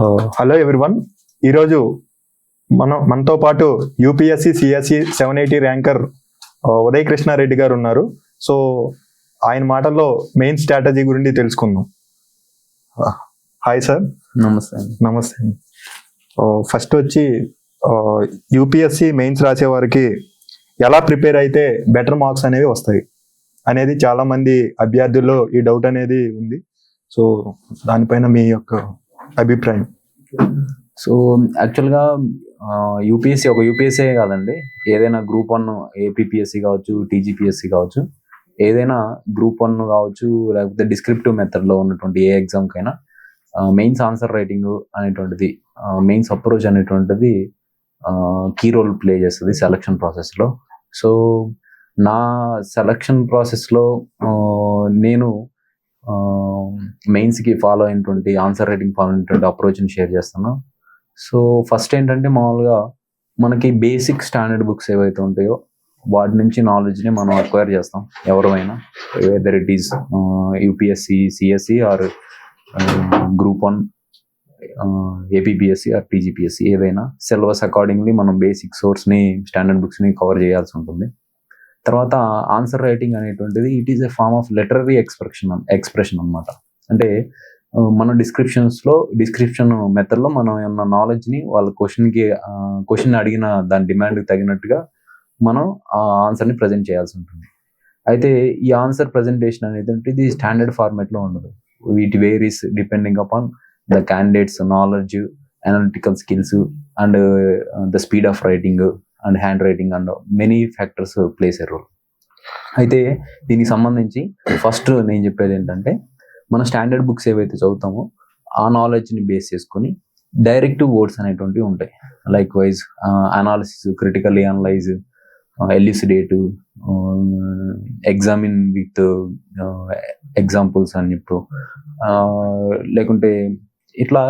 Hello everyone. ఈరోజు మనం మనతో పాటు UPSC CSE seven eighty ranker Uday Krishnareddy గారు ఉన్నారు. సో ఆయన మాటల్లో మెయిన్ స్ట్రాటజీ గురించి తెలుసుకుందాం. Hi sir. నమస్తే అండి. నమస్తే ఫస్ట్ వచ్చి యూపీఎస్సి మెయిన్స్ రాసే వారికి ఎలా ప్రిపేర్ అయితే బెటర్ మార్క్స్ అనేవి వస్తాయి అనేది చాలా మంది అభ్యర్థుల్లో ఈ డౌట్ అనేది ఉంది. సో దానిపైన మీ యొక్క అభిప్రాయం. సో యాక్చువల్గా యూపీఎస్సీ ఒక యూపీఎస్సీ కాదండి. ఏదైనా గ్రూప్ వన్ ఏపీపీఎస్సీ కావచ్చు టీజీపీఎస్సీ కావచ్చు ఏదైనా గ్రూప్ వన్ కావచ్చు లేకపోతే డిస్క్రిప్టివ్ మెథడ్లో ఉన్నటువంటి ఏ ఎగ్జామ్కైనా మెయిన్స్ ఆన్సర్ రైటింగ్ అనేటువంటిది మెయిన్స్ అప్రోచ్ అనేటువంటిది కీ రోల్ ప్లే చేస్తుంది సెలక్షన్ ప్రాసెస్లో. సో నా సెలక్షన్ ప్రాసెస్లో నేను మెయిన్స్కి ఫాలో అయినటువంటి ఆన్సర్ రైటింగ్ ఫాలో అయినటువంటి అప్రోచ్ని షేర్ చేస్తాను సో ఫస్ట్ ఏంటంటే మామూలుగా మనకి బేసిక్ స్టాండర్డ్ బుక్స్ ఏవైతే ఉంటాయో వాటి నుంచి నాలెడ్జ్ని మనం అక్వైర్ చేస్తాం. ఎవరైనా whether it is UPSC CSE or group one APPSC or TGPSC ఏదైనా సిలబస్ అకార్డింగ్లీ మనం బేసిక్ సోర్స్ని స్టాండర్డ్ బుక్స్ని కవర్ చేయాల్సి ఉంటుంది. తర్వాత ఆన్సర్ రైటింగ్ అనేటువంటిది it is a form of literary expression expression అనమాట అంటే ఆ, మన డిస్క్రిప్షన్స్లో డిస్క్రిప్షన్ మెథడ్లో మనం ఉన్న నాలెడ్జ్ని వాళ్ళ క్వశ్చన్కి క్వశ్చన్ అడిగిన దాని డిమాండ్కి తగినట్టుగా మనం ఆ ఆన్సర్ని ప్రజెంట్ చేయాల్సి ఉంటుంది. అయితే ఈ ఆన్సర్ ప్రజెంటేషన్ అనేది ఇది స్టాండర్డ్ ఫార్మాట్లో ఉండదు. It varies depending upon the candidates knowledge analytical skills and the speed of writing and handwriting and many factors plays a role. అయితే దీనికి సంబంధించి ఫస్ట్ నేను చెప్పేది ఏంటంటే మన స్టాండర్డ్ బుక్స్ ఏవైతే చదువుతామో ఆ నాలెడ్జ్ని బేస్ చేసుకొని డైరెక్టివ్ వర్డ్స్ అనేటువంటివి ఉంటాయి. Likewise analysis critically analyse elucidate examine with examples అని చెప్పు లేకుంటే ఇట్లా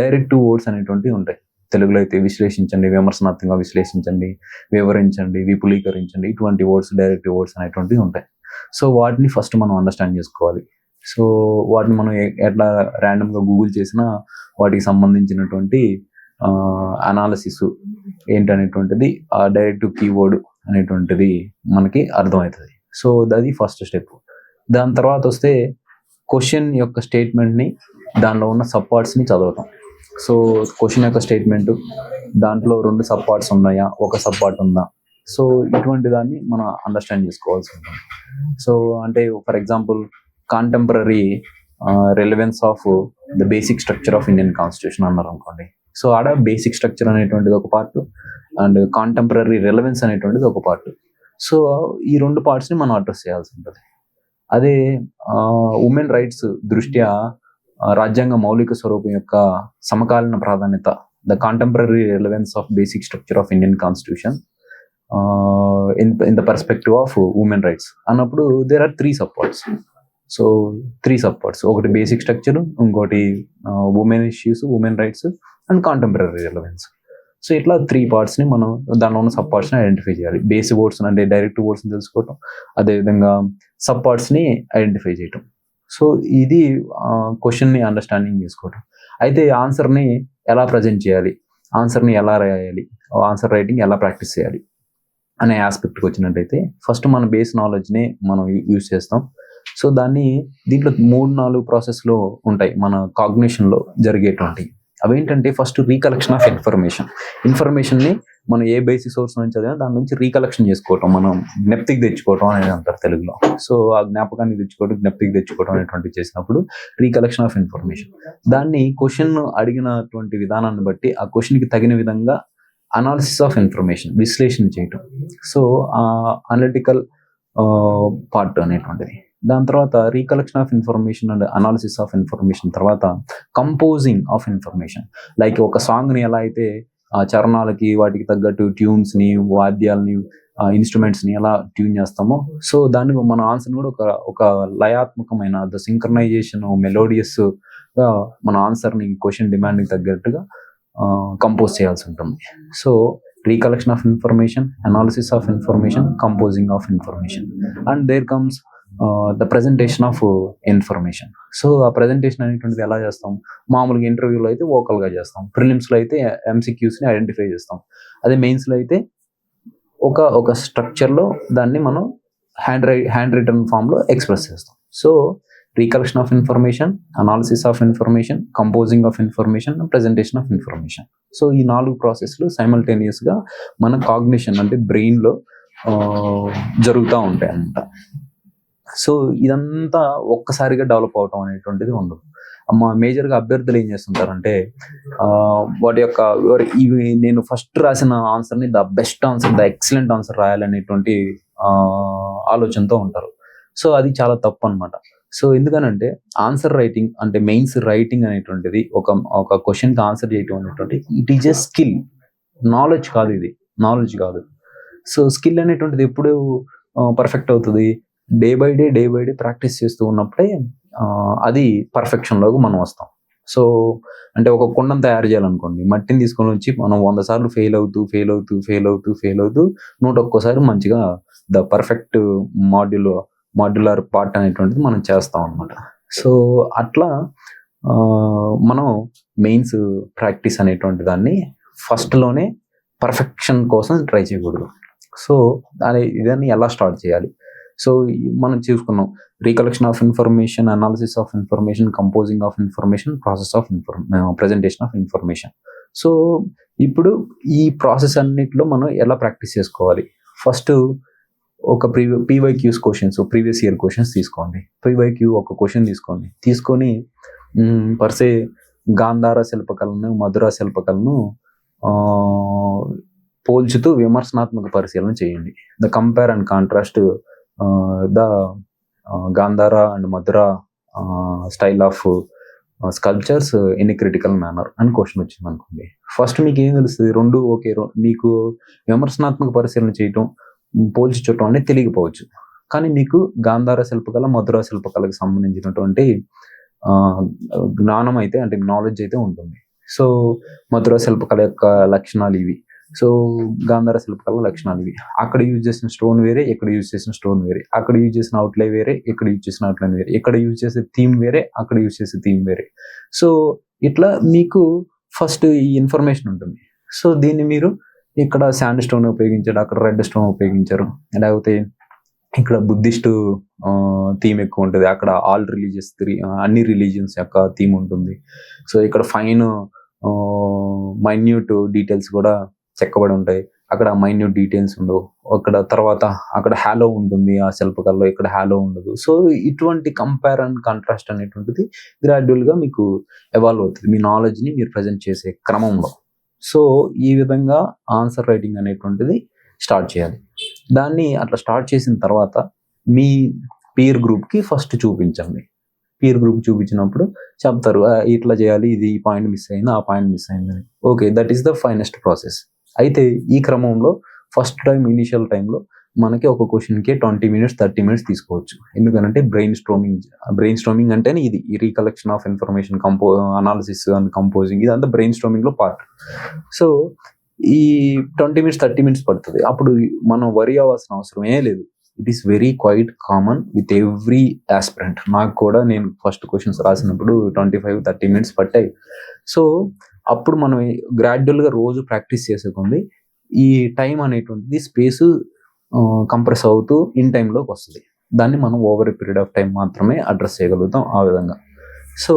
డైరెక్టివ్ వర్డ్స్ అనేటువంటివి ఉంటాయి. తెలుగులో అయితే విశ్లేషించండి విమర్శనాత్మకంగా విశ్లేషించండి వివరించండి విపులీకరించండి. ఇటువంటి వర్డ్స్ డైరెక్టివ్ వర్డ్స్ అనేటువంటివి ఉంటాయి. సో వాటిని ఫస్ట్ మనం అండర్స్టాండ్ చేసుకోవాలి. సో వాటిని మనం ఎట్లా ర్యాండమ్గా గూగుల్ చేసినా వాటికి సంబంధించినటువంటి అనాలసిస్ ఏంటనేటువంటిది ఆ డైరెక్టివ్ కీవర్డ్ అనేటువంటిది మనకి అర్థమవుతుంది. సో అది ఫస్ట్ స్టెప్ దాని తర్వాత వస్తే క్వశ్చన్ యొక్క స్టేట్మెంట్ని దానిలో ఉన్న సపోర్ట్స్ని చదువుతాం సో క్వశ్చన్ యొక్క స్టేట్మెంట్ దాంట్లో రెండు సబ్పార్ట్స్ ఉన్నాయా? ఒక సబ్పార్ట్ ఉందా? సో ఇటువంటి దాన్ని మనం అండర్స్టాండ్ చేసుకోవాల్సి ఉంటుంది. సో అంటే for example contemporary relevance of the basic structure of Indian constitution అన్నారు అనుకోండి. సో ఆడ బేసిక్ స్ట్రక్చర్ అనేటువంటిది ఒక పార్ట్ అండ్ కాంటెంపరీ రెలవెన్స్ అనేటువంటిది ఒక పార్ట్ సో ఈ రెండు పార్ట్స్ని మనం అడ్రస్ చేయాల్సి ఉంటుంది. అదే ఉమెన్ రైట్స్ దృష్ట్యా రాజ్యాంగ మౌలిక స్వరూపం యొక్క సమకాలీన ప్రాధాన్యత the contemporary relevance of basic structure of Indian constitution in in the perspective of women rights అన్నప్పుడు there are three supports so three supports ఒకటి బేసిక్ స్ట్రక్చర్ ఇంకోటి women issues women rights and contemporary relevance so ఇట్లా three పార్ట్స్ని మనం దానిలో ఉన్న sub పార్ట్స్ని identify చేయాలి. బేసిక్ వర్డ్స్ అంటే డైరెక్ట్ వర్డ్స్ని తెలుసుకోవటం అదేవిధంగా సబ్ పార్ట్స్ని ఐడెంటిఫై చేయటం. సో ఇది క్వశ్చన్ని అండర్స్టాండింగ్ చేసుకోవటం. అయితే ఆన్సర్ని ఎలా ప్రజెంట్ చేయాలి? ఆన్సర్ని ఎలా రాయాలి? ఆన్సర్ రైటింగ్ ఎలా ప్రాక్టీస్ చేయాలి? అనే ఆస్పెక్ట్కి వచ్చినట్టయితే ఫస్ట్ మన బేస్ నాలెడ్జ్ని మనం యూజ్ చేస్తాం. సో దాన్ని దీంట్లో మూడు నాలుగు ప్రాసెస్లో ఉంటాయి మన కాగ్నిషన్లో జరిగేటువంటి అవేంటంటే ఫస్ట్ రీకలెక్షన్ ఆఫ్ ఇన్ఫర్మేషన్ ఇన్ఫర్మేషన్ని మనం ఏ బేసిక్ సోర్స్ నుంచి చదివినా దాని నుంచి రీకలెక్షన్ చేసుకోవటం మనం జ్ఞప్తికి తెచ్చుకోవటం అనేది అంటారు తెలుగులో. సో ఆ జ్ఞాపకాన్ని తెచ్చుకోవడం జ్ఞప్తికి తెచ్చుకోవడం అనేటువంటి చేసినప్పుడు రీకలెక్షన్ ఆఫ్ ఇన్ఫర్మేషన్ దాన్ని క్వశ్చన్ అడిగినటువంటి విధానాన్ని బట్టి ఆ క్వశ్చన్కి తగిన విధంగా అనాలిసిస్ ఆఫ్ ఇన్ఫర్మేషన్ విశ్లేషణ చేయటం. సో ఆ అనలిటికల్ పార్ట్ అనేటువంటిది. దాని తర్వాత recollection of information and analysis of information తర్వాత కంపోజింగ్ ఆఫ్ ఇన్ఫర్మేషన్ లైక్ ఒక సాంగ్ని ఎలా అయితే ఆ చరణాలకి వాటికి తగ్గట్టు ట్యూన్స్ని వాద్యాలని ఇన్స్ట్రుమెంట్స్ని ఎలా ట్యూన్ చేస్తామో సో దాన్ని మన ఆన్సర్ కూడా ఒక ఒక లయాత్మకమైన ద సింక్రనైజేషన్ మెలోడియస్ మన ఆన్సర్ని క్వశ్చన్ డిమాండ్కి తగ్గట్టుగా కంపోజ్ చేయాల్సి ఉంటుంది. So recollection of information analysis of information composing of information and there comes the presentation of information so ఆ ప్రజెంటేషన్ uh, అనేటువంటిది ఎలా చేస్తాం? మామూలుగా ఇంటర్వ్యూలో అయితే ఓకల్గా గా చేస్తాం. ప్రిలిమ్స్లో అయితే ఎంసీక్యూస్ని ఐడెంటిఫై చేస్తాం. అదే మెయిన్స్లో అయితే ఒక ఒక స్ట్రక్చర్లో దాన్ని మనం హ్యాండ్ రై హ్యాండ్ రిటర్న్ ఫామ్లో ఎక్స్ప్రెస్ చేస్తాం. So recollection of information analysis of information composing of information presentation of information so ఈ నాలుగు ప్రాసెస్లు సైమల్టేనియస్గా మన కాగ్నిషన్ అంటే బ్రెయిన్లో జరుగుతూ ఉంటాయి అన్నమాట సో ఇదంతా ఒక్కసారిగా డెవలప్ అవటం అనేటువంటిది ఉండదు. మా మేజర్గా అభ్యర్థులు ఏం చేస్తుంటారంటే ఆ, వాటి యొక్క ఇవి నేను ఫస్ట్ రాసిన ఆన్సర్ని the best answer the excellent answer రాయాలనేటువంటి ఆ, ఆలోచనతో ఉంటారు. సో అది చాలా తప్పు అన్నమాట. సో ఎందుకనంటే ఆన్సర్ రైటింగ్ అంటే మెయిన్స్ రైటింగ్ అనేటువంటిది ఒక ఒక క్వశ్చన్కి ఆన్సర్ చేయటం అనేటువంటి it is a skill. Knowledge కాదు ఇది. నాలెడ్జ్ కాదు. సో స్కిల్ అనేటువంటిది ఎప్పుడు పర్ఫెక్ట్ అవుతుంది? Day by day day by day practice చేస్తూ ఉన్నప్పుడే అది పర్ఫెక్షన్లోకి మనం వస్తాం. సో అంటే ఒక కుండం తయారు చేయాలనుకోండి మట్టిని తీసుకొని వచ్చి మనం వంద సార్లు ఫెయిల్ అవుతూ ఫెయిల్ అవుతూ ఫెయిల్ అవుతూ ఫెయిల్ అవుతూ నూట ఒక్కోసారి మంచిగా the perfect module modular part అనేటువంటిది మనం చేస్తాం అనమాట సో అట్లా మనం మెయిన్స్ ప్రాక్టీస్ అనేటువంటి దాన్ని ఫస్ట్లోనే పర్ఫెక్షన్ కోసం ట్రై చేయకూడదు. సో దాని ఇదాన్ని ఎలా స్టార్ట్ చేయాలి? సో మనం చూసుకున్నాం. Recollection of information analysis of information composing of information process of information presentation of information so ఇప్పుడు ఈ ప్రాసెస్ అన్నిటిలో మనం ఎలా ప్రాక్టీస్ చేసుకోవాలి? ఫస్ట్ ఒక pre PYQs questions previous year questions తీసుకోండి. పీవైక్యూ ఒక క్వశ్చన్ తీసుకోండి. తీసుకొని పర్సే గాంధార శిల్పకళను మధుర శిల్పకళను పోల్చుతూ విమర్శనాత్మక పరిశీలన చేయండి. The compare and contrast the Gandhara and Mathura style of sculptures in critical manner అని క్వశ్చన్ వచ్చింది అనుకోండి. ఫస్ట్ మీకు ఏం తెలుస్తుంది? రెండు ఓకే రో- మీకు విమర్శనాత్మక పరిశీలన చేయటం పోల్చి చూడటం అనేది తెలియకపోవచ్చు. కానీ మీకు గాంధార శిల్పకళ మధుర శిల్పకళకు సంబంధించినటువంటి జ్ఞానం అయితే అంటే నాలెడ్జ్ అయితే ఉంటుంది. సో మధుర శిల్పకళ యొక్క లక్షణాలు ఇవి. సో గాంధార శిల్పకళ లక్షణాలు ఇవి. అక్కడ యూజ్ చేసిన స్టోన్ వేరే ఇక్కడ యూజ్ చేసిన స్టోన్ వేరే. అక్కడ యూజ్ చేసిన అవుట్లై వేరే ఇక్కడ యూజ్ చేసిన అవుట్లైన్ వేరే. ఇక్కడ యూజ్ చేసే థీమ్ వేరే అక్కడ యూజ్ చేసే థీమ్ వేరే. సో ఇట్లా మీకు ఫస్ట్ ఈ ఇన్ఫర్మేషన్ ఉంటుంది. సో దీన్ని మీరు ఇక్కడ శాండ్ స్టోన్ ఉపయోగించారు అక్కడ రెడ్ స్టోన్ ఉపయోగించారు. లేకపోతే ఇక్కడ బుద్ధిస్ట్ థీమ్ ఎక్కువ ఉంటుంది. అక్కడ ఆల్ రిలీజియస్ అన్ని రిలీజియన్స్ యొక్క థీమ్ ఉంటుంది. సో ఇక్కడ ఫైన్ మైన్యూట్ డీటెయిల్స్ కూడా చెక్కబడి ఉంటాయి. అక్కడ మైన్యూట్ డీటెయిల్స్ ఉండవు. అక్కడ తర్వాత అక్కడ హ్యాలో ఉంటుంది. ఆ శిల్పకళలో ఇక్కడ హ్యాలో ఉండదు. సో ఇటువంటి కంపేర్ అండ్ కాంట్రాస్ట్ అనేటువంటిది గ్రాడ్యువల్గా మీకు ఎవాల్వ్ అవుతుంది. మీ నాలెడ్జ్ని మీరు ప్రజెంట్ చేసే క్రమంలో. సో ఈ విధంగా ఆన్సర్ రైటింగ్ అనేటువంటిది స్టార్ట్ చేయాలి. దాన్ని అట్లా స్టార్ట్ చేసిన తర్వాత మీ పీర్ గ్రూప్కి ఫస్ట్ చూపించండి. పీర్ గ్రూప్ చూపించినప్పుడు చెప్తారు ఇట్లా చేయాలి. ఇది ఈ పాయింట్ మిస్ అయింది ఆ పాయింట్ మిస్ అయిందని. Okay that is the finest process అయితే ఈ క్రమంలో ఫస్ట్ టైం ఇనిషియల్ టైంలో మనకి ఒక క్వశ్చన్కి ట్వంటీ మినిట్స్ థర్టీ మినిట్స్ తీసుకోవచ్చు. ఎందుకంటే బ్రెయిన్ స్ట్రోమింగ్ బ్రెయిన్ స్ట్రోమింగ్ అంటేనే ఇది. Recollection of information కంపో analysis and composing ఇదంతా బ్రెయిన్ స్ట్రోమింగ్లో పార్ట్ సో ఈ ట్వంటీ మినిట్స్ థర్టీ మినిట్స్ పడుతుంది. అప్పుడు మనం వరి అవ్వాల్సిన అవసరం లేదు. It is very quite common with every aspirant నాకు కూడా నేను ఫస్ట్ క్వశ్చన్స్ రాసినప్పుడు ట్వంటీ ఫైవ్ థర్టీ మినిట్స్ పట్టాయి. సో అప్పుడు మనం గ్రాడ్యువల్గా రోజు ప్రాక్టీస్ చేసేకుంది. ఈ టైం అనేటువంటిది స్పేస్ కంప్రెస్ అవుతూ ఇన్ టైంలోకి వస్తుంది. దాన్ని మనం ఓవర్ పీరియడ్ ఆఫ్ టైం మాత్రమే అడ్రస్ చేయగలుగుతాం ఆ విధంగా. సో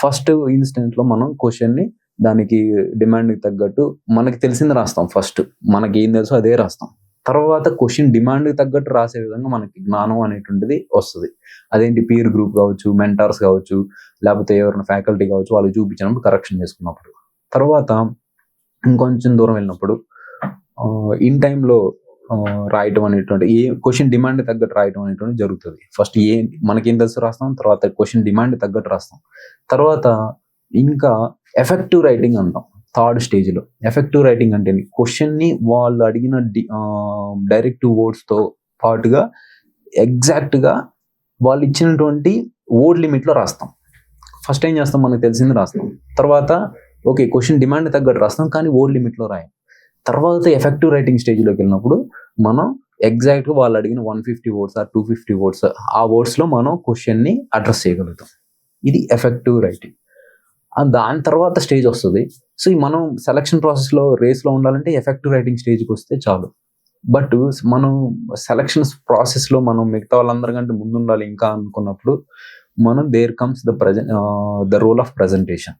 ఫస్ట్ ఇన్స్టెంట్లో మనం క్వశ్చన్ని దానికి డిమాండ్కి తగ్గట్టు మనకి తెలిసింది రాస్తాం ఫస్ట్ మనకి ఏం తెలుసో అదే రాస్తాం. తర్వాత క్వశ్చన్ డిమాండ్కి తగ్గట్టు రాసే విధంగా మనకి జ్ఞానం అనేటువంటిది వస్తుంది. అదేంటి పీర్ గ్రూప్ కావచ్చు మెంటార్స్ కావచ్చు లేకపోతే ఎవరైనా ఫ్యాకల్టీ కావచ్చు వాళ్ళు చూపించినప్పుడు కరెక్షన్ చేసుకున్నప్పుడు. తర్వాత ఇంకొంచెం దూరం వెళ్ళినప్పుడు ఇన్ టైంలో రాయటం అనేటువంటి ఏ క్వశ్చన్ డిమాండ్ తగ్గట్టు రాయటం అనేటువంటి జరుగుతుంది. ఫస్ట్ ఏ మనకేం తెలుసు రాస్తాం తర్వాత క్వశ్చన్ డిమాండ్ తగ్గట్టు రాస్తాం. తర్వాత ఇంకా ఎఫెక్టివ్ రైటింగ్ అంటాం థర్డ్ స్టేజ్లో ఎఫెక్టివ్ రైటింగ్ అంటే క్వశ్చన్ని వాళ్ళు అడిగిన డైరెక్టివ్ వర్డ్స్తో పాటుగా ఎగ్జాక్ట్గా వాళ్ళు ఇచ్చినటువంటి వర్డ్ లిమిట్లో రాస్తాం. ఫస్ట్ ఏం చేస్తాం? మనకు తెలిసింది రాస్తాం. తర్వాత ఓకే క్వశ్చన్ డిమాండ్ తగ్గట్టు రాస్తాం కానీ ఓల్డ్ లిమిట్లో రాయం తర్వాత ఎఫెక్టివ్ రైటింగ్ స్టేజ్లోకి వెళ్ళినప్పుడు మనం ఎగ్జాక్ట్గా వాళ్ళు అడిగిన వన్ ఫిఫ్టీ వర్డ్స్ ఆ టూ ఫిఫ్టీ వర్డ్స్ ఆ వర్డ్స్లో మనం క్వశ్చన్ని అడ్రస్ చేయగలుగుతాం. ఇది ఎఫెక్టివ్ రైటింగ్. దాని తర్వాత స్టేజ్ వస్తుంది. సో మనం సెలక్షన్ ప్రాసెస్లో రేస్లో ఉండాలంటే ఎఫెక్టివ్ రైటింగ్ స్టేజ్కి వస్తే చాలు. బట్ మనం సెలక్షన్ ప్రాసెస్లో మనం మిగతా వాళ్ళందరికంటే ముందు ఉండాలి ఇంకా అనుకున్నప్పుడు మనం there comes the present the role of presentation.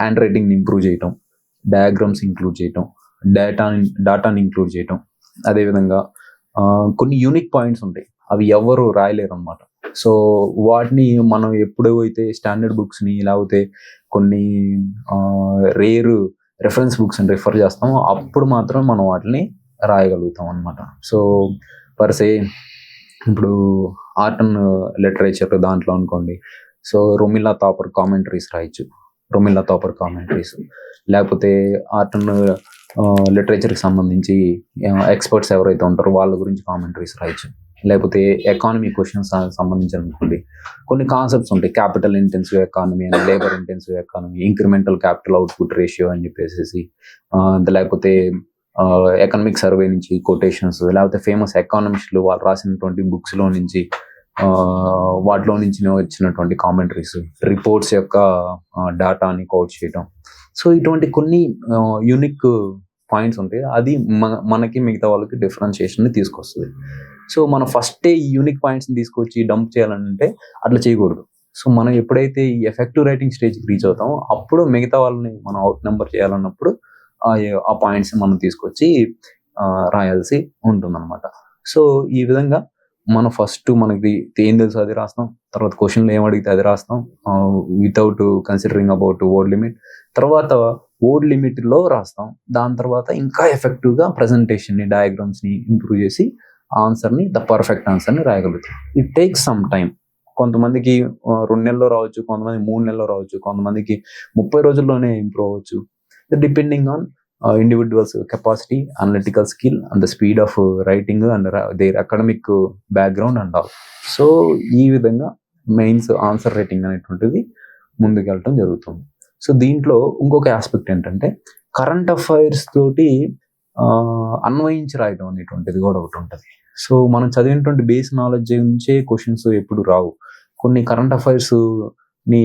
Hand రైటింగ్ని improve చేయటం డయాగ్రామ్స్ ఇంక్లూడ్ చేయటం డేటా డేటాని ఇంక్లూడ్ చేయటం. అదేవిధంగా కొన్ని యూనిక్ పాయింట్స్ ఉంటాయి. అవి ఎవరు రాయలేరు అనమాట సో వాటిని మనం ఎప్పుడైతే స్టాండర్డ్ బుక్స్ని లేకపోతే కొన్ని రేర్ రెఫరెన్స్ బుక్స్ని రిఫర్ చేస్తామో అప్పుడు మాత్రం మనం వాటిని రాయగలుగుతాం అనమాట సో పర్సే ఇప్పుడు ఆర్ట్ అండ్ లిటరేచర్ దాంట్లో అనుకోండి. సో రొమిలా తాపర్ కామెంటరీస్ రాయొచ్చు. రొమిల్లా తోపర్ కామెంటరీస్ లేకపోతే ఆర్ట్ అండ్ లిటరేచర్కి సంబంధించి ఎక్స్పర్ట్స్ ఎవరైతే ఉంటారో వాళ్ళ గురించి కామెంటరీస్ రాయొచ్చు లేకపోతే ఎకానమీ క్వశ్చన్స్ సంబంధించి అనుకోండి. కొన్ని కాన్సెప్ట్స్ ఉంటాయి. క్యాపిటల్ ఇంటెన్సివ్ ఎకానమీ అని labour intensive economy incremental capital output ratio అని చెప్పేసి లేకపోతే ఎకనామిక్ సర్వే నుంచి కొటేషన్స్ లేకపోతే ఫేమస్ ఎకానమిస్టులు వాళ్ళు రాసినటువంటి బుక్స్లో లో నుంచి వాటిలో నుంచి వచ్చినటువంటి కామెంటరీస్ రిపోర్ట్స్ యొక్క డేటాని కోట్ చేయటం. సో ఇటువంటి కొన్ని యూనిక్ పాయింట్స్ ఉంటాయి అది మన మనకి మిగతా వాళ్ళకి డిఫరెన్షియేషన్ తీసుకొస్తుంది. సో మనం ఫస్టే ఈ యూనిక్ పాయింట్స్ తీసుకొచ్చి డంప్ చేయాలంటే అట్లా చేయకూడదు. సో మనం ఎప్పుడైతే ఈ ఎఫెక్టివ్ రైటింగ్ స్టేజ్కి రీచ్ అవుతామో అప్పుడు మిగతా వాళ్ళని మనం అవుట్ నెంబర్ చేయాలన్నప్పుడు ఆ పాయింట్స్ మనం తీసుకొచ్చి రాయాల్సి రాయాల్సి ఉంటుందన్నమాట. సో ఈ విధంగా మనం ఫస్ట్ మనకి ఏం తెలుసు అది రాస్తాం తర్వాత క్వశ్చన్లు ఏం అడిగితే అది రాస్తాం without considering about word limit తర్వాత ఓర్డ్ లిమిట్లో రాస్తాం దాని తర్వాత ఇంకా ఎఫెక్టివ్గా గా డయాగ్రామ్స్ని ని ని ఇంప్రూవ్ చేసి ఆన్సర్ని ద పర్ఫెక్ట్ ఆన్సర్ని రాయగలుగుతాం. ఇట్ టేక్స్ సమ్ టైం కొంతమందికి రెండు నెలల్లో రావచ్చు కొంతమంది మూడు నెలల్లో రావచ్చు కొంతమందికి ముప్పై రోజుల్లోనే ఇంప్రూవ్ అవ్వచ్చు. Depending on individuals capacity analytical skill and the speed of writing and their academic background and all so ఈ విధంగా మెయిన్స్ ఆన్సర్ రైటింగ్ అనేటువంటిది ముందుకెళ్ళటం జరుగుతుంది. సో దీంట్లో ఇంకొక ఆస్పెక్ట్ ఏంటంటే కరెంట్ అఫైర్స్ తోటి అన్వయించి రాయడం అనేటువంటిది కూడా ఒకటి ఉంటుంది. సో మనం చదివినటువంటి బేస్ నాలెడ్జ్ నుంచే క్వశ్చన్స్ ఎప్పుడు రావు. కొన్ని కరెంట్ అఫైర్స్ని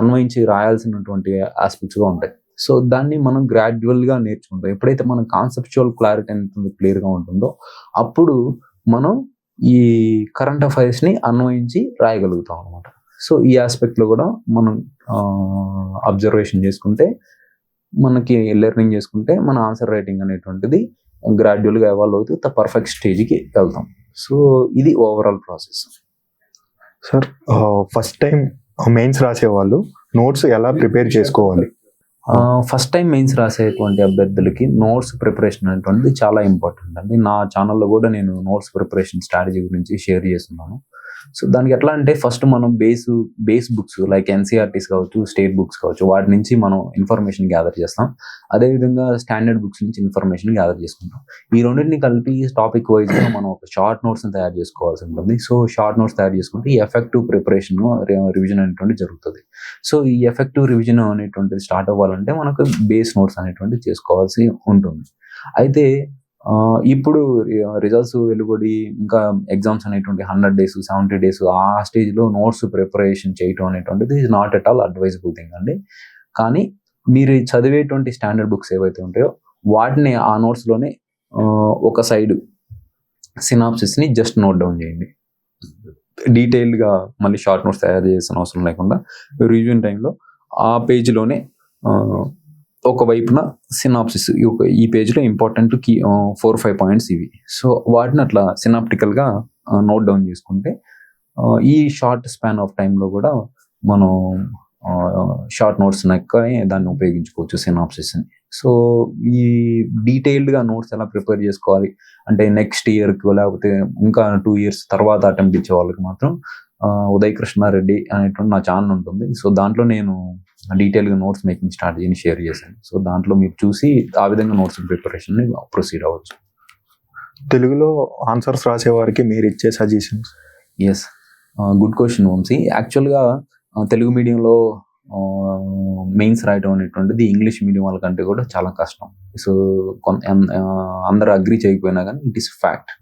అన్వయించి రాయాల్సినటువంటి ఆస్పెక్ట్స్గా ఉంటాయి. సో దాన్ని మనం గ్రాడ్యువల్గా నేర్చుకుంటాం. ఎప్పుడైతే మన కాన్సెప్చువల్ క్లారిటీ అనేది క్లియర్గా ఉంటుందో అప్పుడు మనం ఈ కరెంట్ అఫైర్స్ని అన్వయించి రాయగలుగుతాం అనమాట సో ఈ ఆస్పెక్ట్లో కూడా మనం అబ్జర్వేషన్ చేసుకుంటే మనకి లెర్నింగ్ చేసుకుంటే మన ఆన్సర్ రైటింగ్ అనేటువంటిది గ్రాడ్యువల్గా ఎవాల్వ్ అవుతూ పర్ఫెక్ట్ స్టేజ్కి వెళ్తాం. సో ఇది overall process sir first time mains రాసేవాళ్ళు నోట్స్ ఎలా ప్రిపేర్ చేసుకోవాలి? ఫస్ట్ టైం మెయిన్స్ రాసేటువంటి అభ్యర్థులకి నోట్స్ ప్రిపరేషన్ అనేటువంటిది చాలా ఇంపార్టెంట్ అండి. నా ఛానల్లో కూడా నేను నోట్స్ ప్రిపరేషన్ స్ట్రాటజీ గురించి షేర్ చేస్తున్నాను. సో దానికి ఎట్లా అంటే ఫస్ట్ మనం base base books like NCERTs కావచ్చు స్టేట్ బుక్స్ కావచ్చు వాటి నుంచి మనం ఇన్ఫర్మేషన్ గ్యాదర్ చేస్తాం. అదేవిధంగా స్టాండర్డ్ బుక్స్ నుంచి ఇన్ఫర్మేషన్ గ్యాదర్ చేసుకుంటాం. ఈ రెండింటిని కలిపి టాపిక్ వైజ్గా మనం ఒక షార్ట్ నోట్స్ తయారు చేసుకోవాల్సి ఉంటుంది. సో షార్ట్ నోట్స్ తయారు చేసుకుంటే ఈ ఎఫెక్టివ్ ప్రిపరేషన్ రివిజన్ అనేటువంటి జరుగుతుంది. సో ఈ ఎఫెక్టివ్ రివిజన్ అనేటువంటిది స్టార్ట్ అవ్వాలంటే మనకు బేస్ నోట్స్ అనేటువంటి చేసుకోవాల్సి ఉంటుంది. అయితే ఇప్పుడు రిజల్ట్స్ వెలువడి ఇంకా ఎగ్జామ్స్ అనేటువంటి హండ్రెడ్ డేస్ సెవెంటీ డేస్ ఆ స్టేజ్లో నోట్స్ ప్రిపరేషన్ చేయటం అనేటువంటిది not at all advisable thing అండి. కానీ మీరు చదివేటువంటి స్టాండర్డ్ బుక్స్ ఏవైతే ఉంటాయో వాటిని ఆ నోట్స్లోనే ఒక సైడ్ సినాప్సిస్ని జస్ట్ నోట్ డౌన్ చేయండి. డీటెయిల్డ్గా మళ్ళీ షార్ట్ నోట్స్ తయారు చేసిన అవసరం లేకుండా రివ్యూన్ టైంలో ఆ పేజ్లోనే ఒక వైపున సినాప్సిస్ ఈ పేజ్లో important key four five points ఇవి. సో వాటిని అట్లా సినాప్టికల్గా నోట్ డౌన్ చేసుకుంటే ఈ షార్ట్ స్పాన్ ఆఫ్లో కూడా మనం షార్ట్ నోట్స్ నక్కనే దాన్ని ఉపయోగించుకోవచ్చు సినాప్సిస్ని సో ఈ డీటెయిల్డ్గా నోట్స్ ఎలా ప్రిపేర్ చేసుకోవాలి? అంటే నెక్స్ట్ ఇయర్కి లేకపోతే ఇంకా టూ ఇయర్స్ తర్వాత అటెంప్ట్ ఇచ్చే వాళ్ళకి మాత్రం ఉదయ్ కృష్ణారెడ్డి అనేటువంటి నా ఛానల్ ఉంటుంది. సో దాంట్లో నేను డీటెయిల్గా నోట్స్ మేకింగ్ స్టార్ట్ చేయని షేర్ చేశాను. సో దాంట్లో మీరు చూసి ఆ విధంగా నోట్స్ ప్రిపరేషన్ని ప్రొసీడ్ అవ్వచ్చు. తెలుగులో ఆన్సర్స్ రాసే వారికి మీరు ఇచ్చే suggestions yes good question Vamshi. యాక్చువల్గా తెలుగు మీడియంలో మెయిన్స్ రాయటం అనేటువంటిది ఇంగ్లీష్ మీడియం వాళ్ళకంటే కూడా చాలా కష్టం. సో అందరూ అగ్రి చేయకపోయినా కానీ ఇట్ ఈస్ ఫ్యాక్ట్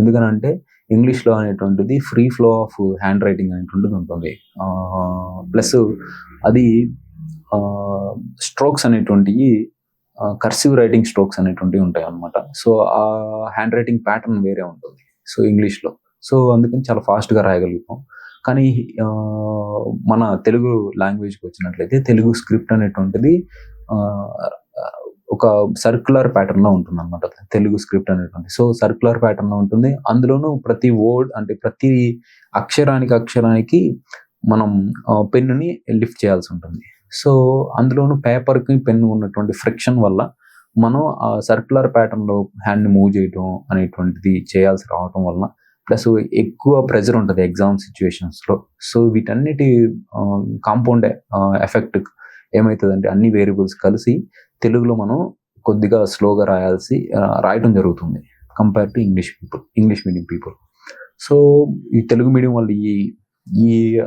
ఎందుకనంటే ఇంగ్లీష్లో అనేటువంటిది free flow of hand writing అనేటువంటిది ఉంటుంది. ప్లస్ అది స్ట్రోక్స్ అనేటువంటివి కర్సివ్ రైటింగ్ స్ట్రోక్స్ అనేటువంటివి ఉంటాయి అన్నమాట. సో ఆ హ్యాండ్ రైటింగ్ ప్యాటర్న్ వేరే ఉంటుంది. సో ఇంగ్లీష్లో. సో అందుకని చాలా ఫాస్ట్గా రాయగలుగుతాం. కానీ ఆ, మన తెలుగు లాంగ్వేజ్కి వచ్చినట్లయితే తెలుగు స్క్రిప్ట్ అనేటువంటిది ఒక సర్క్యులర్ ప్యాటర్న్లో ఉంటుంది అనమాట తెలుగు స్క్రిప్ట్ అనేటువంటి. సో సర్క్యులర్ ప్యాటర్న్లో ఉంటుంది. అందులోనూ ప్రతి వర్డ్ అంటే ప్రతి అక్షరానికి అక్షరానికి మనం పెన్నుని లిఫ్ట్ చేయాల్సి ఉంటుంది. సో అందులోనూ పేపర్కి పెన్ ఉన్నటువంటి ఫ్రిక్షన్ వల్ల మనం ఆ సర్క్యులర్ ప్యాటర్న్లో హ్యాండ్ మూవ్ చేయటం అనేటువంటిది చేయాల్సి రావటం వలన ప్లస్ ఎక్కువ ప్రెజర్ ఉంటుంది ఎగ్జామ్ సిచ్యువేషన్స్లో. సో వీటన్నిటి కాంపౌండ్ ఎఫెక్ట్ ఏమవుతుందంటే అన్ని వేరియబుల్స్ కలిసి తెలుగులో మనం కొద్దిగా స్లోగా రాయాల్సి రాయటం జరుగుతుంది compare to English people English medium people so ఈ తెలుగు మీడియం వాళ్ళు ఈ ఈ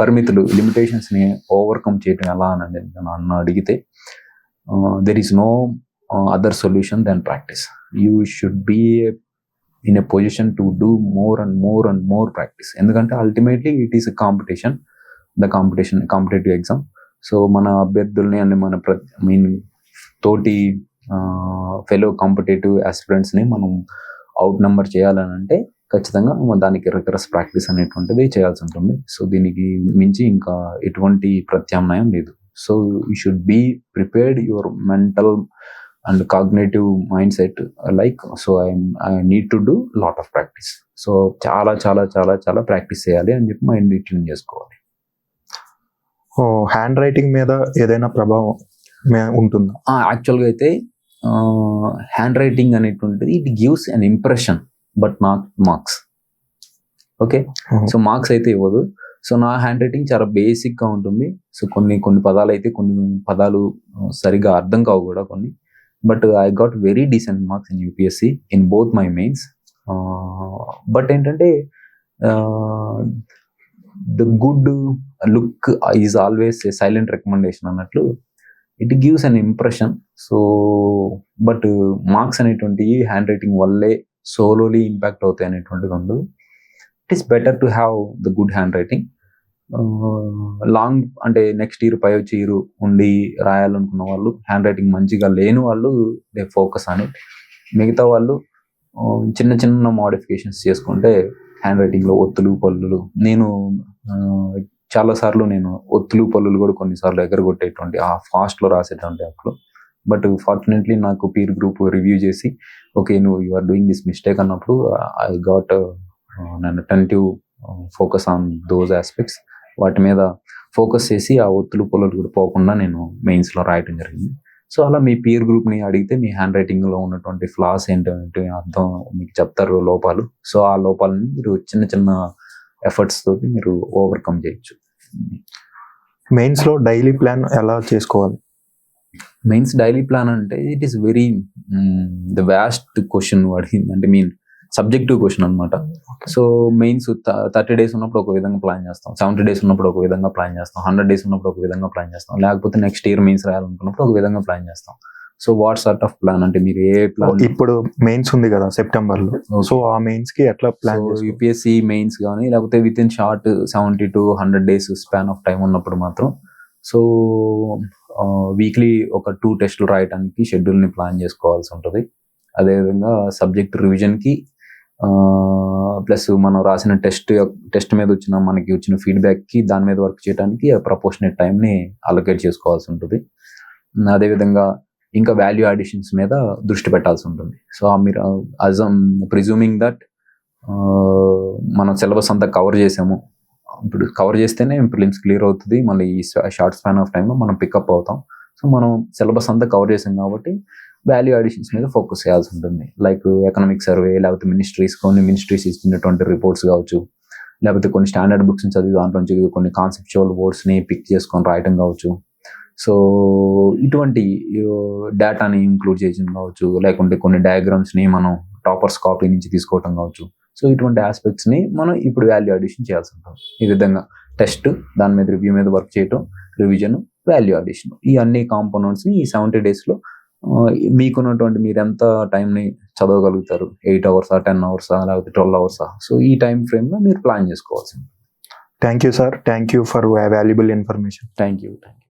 పరిమితులు లిమిటేషన్స్ని ని ఓవర్కమ్ చేయటం ఎలా అని నన్ను అడిగితే there is no other solution then practice you should be in a position to do more and more and more practice ఎందుకంటే ultimately it is a competition the competition competitive exam so మన అభ్యర్థుల్ని and మన ప్ర mean తోటి fellow competitive ఆస్పిరెంట్స్ని మనం out number చేయాలని అంటే ఖచ్చితంగా దానికి రికరస్ ప్రాక్టీస్ అనేటువంటిది చేయాల్సి ఉంటుంది. సో దీనికి మించి ఇంకా ఎటువంటి ప్రత్యామ్నాయం లేదు. So you should be prepared your mental and cognitive mind set like so I I need to do lot of practice so చాలా చాలా చాలా చాలా ప్రాక్టీస్ చేయాలి అని చెప్పి మైండ్ ట్యూన్ చేసుకోవాలి. హ్యాండ్ రైటింగ్ మీద ఏదైనా ప్రభావం ఉంటుందా? యాక్చువల్గా అయితే హ్యాండ్ రైటింగ్ అనేటువంటిది it gives an impression but not marks okay. So marks అయితే ఇవ్వదు. సో నా హ్యాండ్ రైటింగ్ చాలా బేసిక్గా ఉంటుంది. సో కొన్ని కొన్ని పదాలు అయితే కొన్ని పదాలు సరిగా అర్థం కావు కూడా కొన్ని. But I got very decent marks in UPSC in both my mains. But ఏంటంటే the good look is always a silent recommendation అన్నట్లు. It gives an impression so but marks అనేటువంటివి హ్యాండ్ రైటింగ్ వల్లే సోలోలీ ఇంపాక్ట్ అవుతాయి అనేటువంటిది ఉండదు it is better to have the good hand writing long అంటే next year పై వచ్చే year ఉండి రాయాలనుకున్న వాళ్ళు హ్యాండ్ రైటింగ్ మంచిగా లేని వాళ్ళు దే ఫోకస్ అని మిగతా వాళ్ళు చిన్న చిన్న మోడిఫికేషన్స్ చేసుకుంటే హ్యాండ్ రైటింగ్లో ఒత్తులు పల్లులు నేను చాలాసార్లు చాలా సార్లు నేను ఒత్తులు పళ్ళు కూడా కొన్నిసార్లు ఎగరగొట్టేటువంటి ఆ ఫాస్ట్లో రాసేటువంటి అప్పుడు బట్ ఫార్చునేట్లీ నాకు పీర్ గ్రూప్ రివ్యూ చేసి ఓకే నువ్వు you are doing this mistake అన్నప్పుడు ఐ గాట్ నన్ను attentive focus on those aspects వాటి మీద ఫోకస్ చేసి ఆ ఒత్తులు పొలలు కూడా పోకుండా నేను మెయిన్స్లో రాయటం జరిగింది. సో అలా మీ పీర్ గ్రూప్ని అడిగితే మీ హ్యాండ్ రైటింగ్లో ఉన్నటువంటి ఫ్లాస్ ఏంటంటే అర్థం మీకు చెప్తారు లోపాలు. సో ఆ లోపాలని మీరు చిన్న చిన్న ఎఫర్ట్స్ తోటి మీరు ఓవర్కమ్ చేయొచ్చు. మెయిన్స్లో డైలీ ప్లాన్ ఎలా చేసుకోవాలి? మెయిన్స్ డైలీ ప్లాన్ అంటే it is very the vast question అడిగింది అంటే మీన్ సబ్జెక్టివ్ క్వశ్చన్ అనమాట సో మెయిన్స్ థర్టీ డేస్ ఉన్నప్పుడు ఒక విధంగా ప్లాన్ చేస్తాం. సెవెంటీ డేస్ ఉన్నప్పుడు ఒక విధంగా ప్లాన్ చేస్తాం. హండ్రెడ్ డేస్ ఉన్నప్పుడు ఒక విధంగా ప్లాన్ చేస్తాం. లేకపోతే నెక్స్ట్ ఇయర్ మెయిన్స్ రాయాలనుకున్నప్పుడు ఒక విధంగా ప్లాన్ చేస్తాం. So what sort of plan అంటే మీరు ఏ ప్లాన్ ఇప్పుడు మెయిన్స్ ఉంది కదా సెప్టెంబర్లో సో ఆ మెయిన్స్కి ఎట్లా ప్లాన్ యూపీఎస్సి మెయిన్స్ కానీ లేకపోతే with in short seventy to hundred days span of time ఉన్నప్పుడు మాత్రం. సో వీక్లీ ఒక టూ టెస్టులు రాయడానికి షెడ్యూల్ని ప్లాన్ చేసుకోవాల్సి ఉంటుంది. అదేవిధంగా సబ్జెక్ట్ రివిజన్కి ప్లస్ మనం రాసిన టెస్ట్ టెస్ట్ మీద వచ్చిన మనకి వచ్చిన ఫీడ్బ్యాక్కి దాని మీద వర్క్ చేయడానికి ప్రపోర్షనేట్ టైం ని అలొకేట్ చేసుకోవాల్సి ఉంటుంది. అదేవిధంగా ఇంకా వాల్యూ అడిషన్స్ మీద దృష్టి పెట్టాల్సి ఉంటుంది. సో మీరు అజమ్ ప్రిజూమింగ్ దట్ మనం సిలబస్ అంతా కవర్ చేసాము. ఇప్పుడు కవర్ చేస్తేనే ప్రిలిమ్స్ క్లియర్ అవుతుంది. మళ్ళీ ఈ షార్ట్ స్పాన్ ఆఫ్ టైంలో మనం పికప్ అవుతాం. సో మనం సిలబస్ అంతా కవర్ చేసాం కాబట్టి వాల్యూ అడిషన్స్ మీద ఫోకస్ చేయాల్సి ఉంటుంది. లైక్ ఎకనామిక్ సర్వే లేకపోతే మినిస్ట్రీస్ కొన్ని మినిస్ట్రీస్ ఇస్తున్నటువంటి రిపోర్ట్స్ కావచ్చు. లేకపోతే కొన్ని స్టాండర్డ్ బుక్స్ చదివి దాంట్లోంచి కొన్ని కాన్సెప్చువల్ వర్డ్స్ని పిక్ చేసుకొని రాయటం కావచ్చు. సో ఇటువంటి డేటాని ఇంక్లూడ్ చేయడం కావచ్చు లేకుంటే కొన్ని డయాగ్రామ్స్ని మనం టాపర్స్ కాపీ నుంచి తీసుకోవటం కావచ్చు. సో ఇటువంటి ఆస్పెక్ట్స్ని మనం ఇప్పుడు వాల్యూ అడిషన్ చేయాల్సి ఉంటుంది. ఈ విధంగా టెస్ట్ దాని మీద రివ్యూ మీద వర్క్ చేయటం రివిజన్ వాల్యూ అడిషన్ ఈ అన్ని కాంపోనెంట్స్ని ఈ సెవెంటీ డేస్లో ఆ, మీకున్నటువంటి మీరు ఎంత time ని చదవగలుగుతారు? ఎయిట్ అవర్సా టెన్ అవర్సా లేకపోతే ట్వెల్వ్ అవర్సా సో ఈ టైం ఫ్రేమ్లో మీరు ప్లాన్ చేసుకోవాల్సింది thank you sir thank you for valuable information thank you thank you